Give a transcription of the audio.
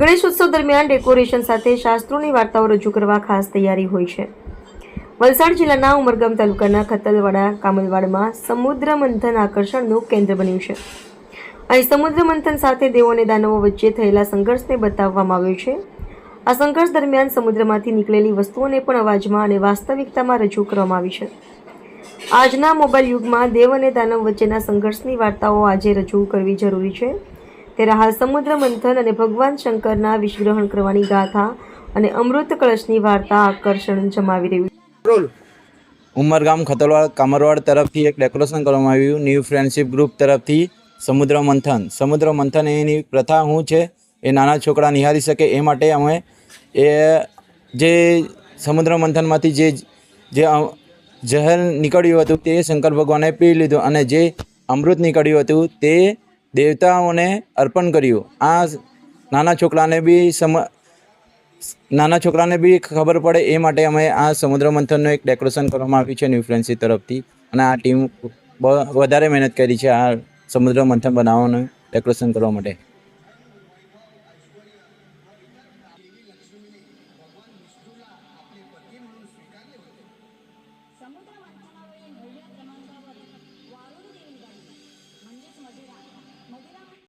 ગણેશ ઉત્સવ દરમિયાન ડેકોરેશન સાથે શાસ્ત્રોની વાર્તાઓ રજૂ કરવા ખાસ તૈયારી હોય છે. વલસાડ જિલ્લાના ઉમરગામ તાલુકાના ખતલવાડા કામલવાડમાં સમુદ્ર મંથન આકર્ષણનું કેન્દ્ર બન્યું છે. અહીં સમુદ્ર મંથન સાથે દેવો અને દાનવો વચ્ચે થયેલા સંઘર્ષને બતાવવામાં આવ્યો છે. આ સંઘર્ષ દરમિયાન સમુદ્રમાંથી નીકળેલી વસ્તુઓને પણ અવાજમાં અને વાસ્તવિકતામાં રજૂ કરવામાં આવી છે. આજના મોબાઈલ યુગમાં દેવ અને દાનવ વચ્ચેના સંઘર્ષની વાર્તાઓ આજે રજૂ કરવી જરૂરી છે. ત્યારે હાલ સમુદ્ર મંથન અને ભગવાન શંકરના વિષગ્રહણ કરવાની ગાથા અને અમૃત કળશની વાર્તા આકર્ષણ જમાવી રહ્યું છે. ઉમરગામ ખતલવાડ કામરવાડ તરફથી એક ડેકોરેશન કરવામાં આવ્યું. ન્યૂ ફ્રેન્ડશિપ ગ્રુપ તરફથી સમુદ્ર મંથન. સમુદ્ર મંથન એની પ્રથા શું છે? એ નાના છોકરા નિહાળી શકે એ માટે અમે એ જે સમુદ્ર મંથનમાંથી જે જે અ- નીકળ્યું હતું તે શંકર ભગવાને પી લીધું અને જે અમૃત નીકળ્યું હતું તે દેવતાઓને અર્પણ કર્યું. આ નાના છોકરાને બી સમ નાના છોકરાને બી ખબર પડે એ માટે અમે આ સમુદ્ર મંથનનું એક ડેકોરેશન કરવામાં આવ્યું છે ન્યૂ તરફથી. અને આ ટીમ વધારે મહેનત કરી છે આ સમુદ્ર મંથન બનાવવાનું ડેકોરેશન કરવા માટે.